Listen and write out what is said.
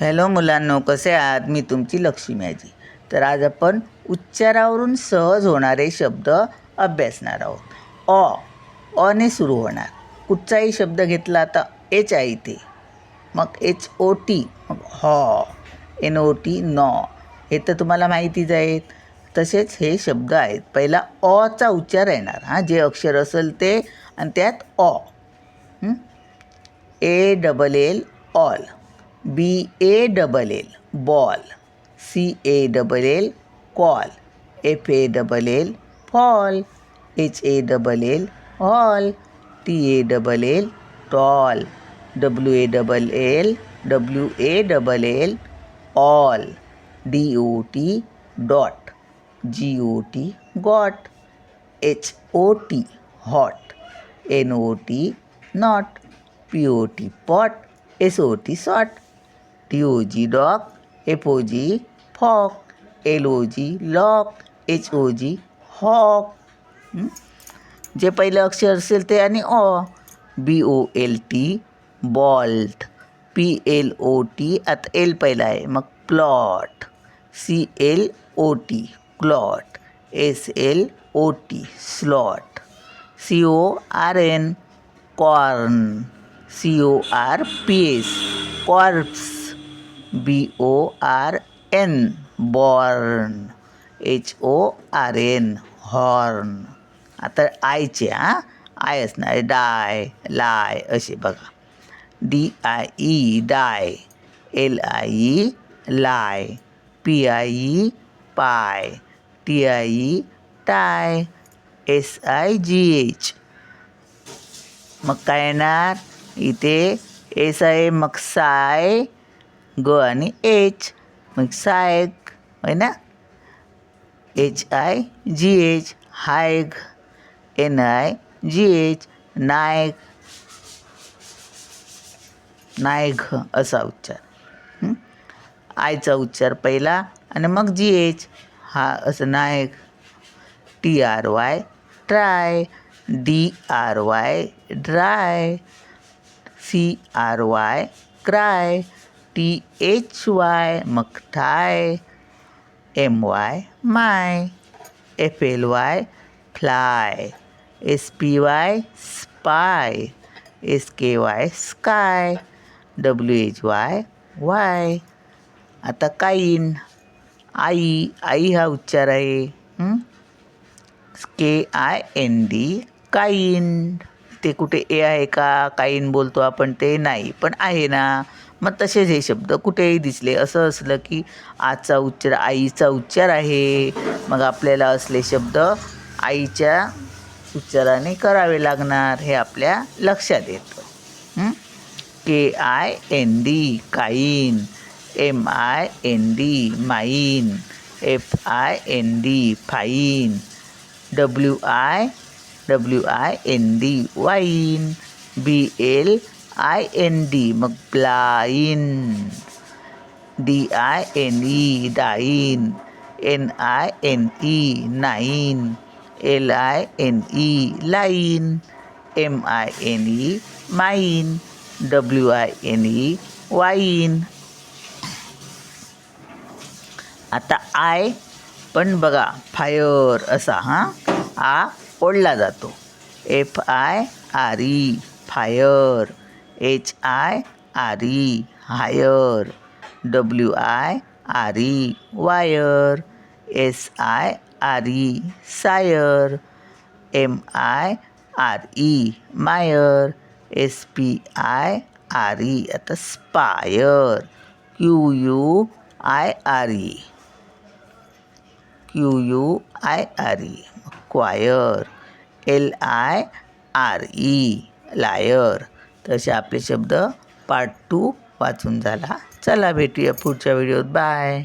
Hello मुलांनो कसे आहात? मी तुमची लक्ष्मी आजी. तर आज आपण उच्चारावरून सहज होणारे शब्द अभ्यासणार आहोत. अ अने सुरू होणार. कुठचाही शब्द घेतला तर एच आहे इथे. मग एच ओ टी मग हॉ एन ओ टी नॉ हे तर तुम्हाला माहितीच आहेत. तसेच हे शब्द आहेत. पहिला अचा उच्चार येणार. हां जे अक्षर असेल ते आणि त्यात अ. A double L all B A double L ball. C A double L call. F A double L fall. H A double L hall. T A double L tall. W A double L W A double L all. D O T dot. G O T got. H O T hot. N O T not. P O T pot. S O T sot. T O G dog F O G fog L O G log H O G hog जे पहिलं अक्षर असेल ते आणि ऑ B O L T bolt P L O T आता L पहिला आहे. मग plot C L O T clot S L O T slot C O R N corn C O R P S corps B O R N born H O R N horn आता आयचे हां? I असणार die lie असे बघा. D I E die. L I E lie. P I E pie. T I E tie. S I G H मग काय येणार? इथे एस आय मग साय ग आणि एच. मग सायक होय ना? H I G H high N I G H nigh nigh असा उच्चार. आयचा उच्चार पहिला आणि मग जी एच हा असं nigh T R Y try D R Y dry C R Y cry T H Y मग thy M Y my F L Y fly S P Y spy S K Y sky W H Y why. आता kind आई आई हा उच्चार आहे. K I N D kind ते कुठे ए आहे का? काईन बोलतो आपण ते नाही पण आहे ना. मग तसेच हे शब्द कुठेही दिसले. असं असलं की आजचा उच्चार आईचा उच्चार आहे. मग आपल्याला असले शब्द आईच्या उच्चाराने करावे लागणार हे आपल्या लक्षात येतं. K I N D kind M I N D mind F I N D find W I W I N D wind B L I N D मग blind D I N E dine N I N E nine L I N E line M I N E mine W I N E wine आता I पण बघा fire असा हां? आ ओढला जातो. F I R E fire H I R E hire W I R E wire S I R E sire M I R E mire S P I R E आता spire Q U I R E Q U I R E quire L I R E lire तसे आपले शब्द part two वाचून झाला. चला भेटूया पुढच्या व्हिडिओत बाय